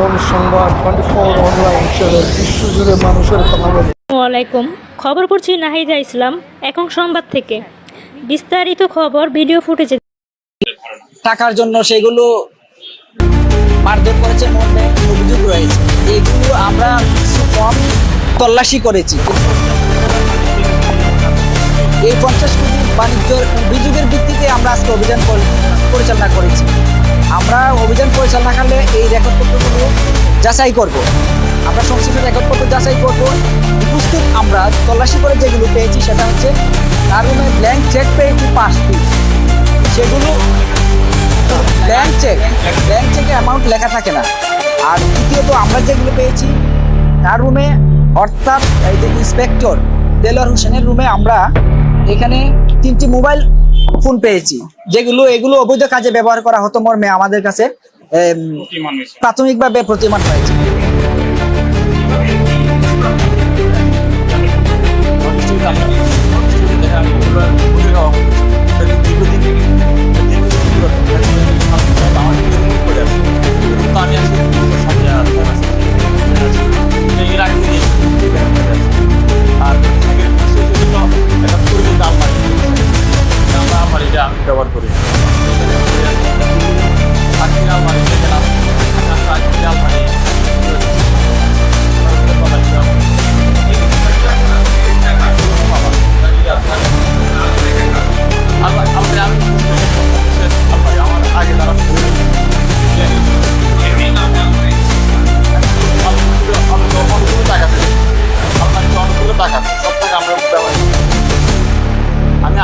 খবর সংবাদ twenty four online channel বিশ্বজুড়ে মানুষের কথা বলে। ওয়ালাইকুম খবর পড়ছি নাহিদা ইসলাম এখন সংবাদ থেকে। বিস্তারিত খবর ভিডিও ফুটেজে টাকার জন্য সেগুলো মারধর করেছে অভিযোগ রয়েছে। এগুলো আমরা কিছু কম তল্লাশি করেছি। এই পঞ্চাশ কোটি বাণিজ্য অভিযোগের ভিত্তিতে আমরা আজকে অভিযান পরি- পরিচালনা করেছি। আমরা অভিযান পরিচালনাকালে এই রেকর্ডপত্রগুলো যাচাই করব। আমরা সংশ্লিষ্ট রেকর্ডপত্র যাচাই করব। উপস্থিত আমরা তল্লাশি করে যেগুলো পেয়েছি সেটা হচ্ছে তার রুমে ব্ল্যাঙ্ক চেক পেয়েছি পাঁচটি সেগুলো ব্ল্যাঙ্ক চেক ব্ল্যাঙ্ক চেকে অ্যামাউন্ট লেখা থাকে না। আর দ্বিতীয়ত আমরা যেগুলো পেয়েছি, তার রুমে অর্থাৎ এই যে ইন্সপেক্টর দেলোয়ার হোসেনের রুমে আমরা এখানে তিনটি মোবাইল ফোন পেয়েছি। যেগুলো এগুলো অবৈধ কাজে ব্যবহার করা হতো মর্মে আমাদের কাছে প্রাথমিকভাবে প্রতিমান হয়েছে। ব্যবহার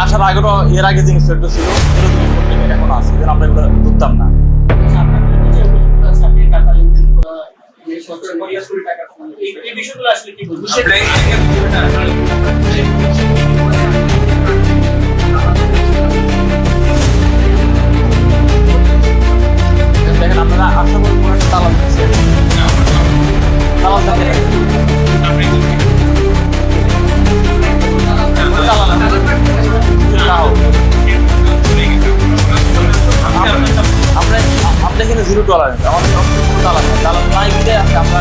আসার আগেও এর আগে জিনিস সেটটা ছিল এগুলো এখন আছে এদের আমরা এগুলো ধরতাম না। দেখেন আপনারা আশা করি কোনো দিচ্ছে তালা দেখেন জিরো টলারেন্স আমাদের অবশ্যই দালাল তালা নেই বলে আমরা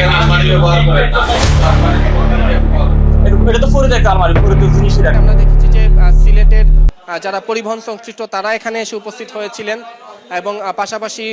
এটা- এটা তো আলমারি জিনিসই আমরা দেখেছি যে আহ, সিলেটের যারা পরিবহন সংশ্লিষ্ট তারা এখানে এসে উপস্থিত হয়েছিলেন এবং পাশাপাশি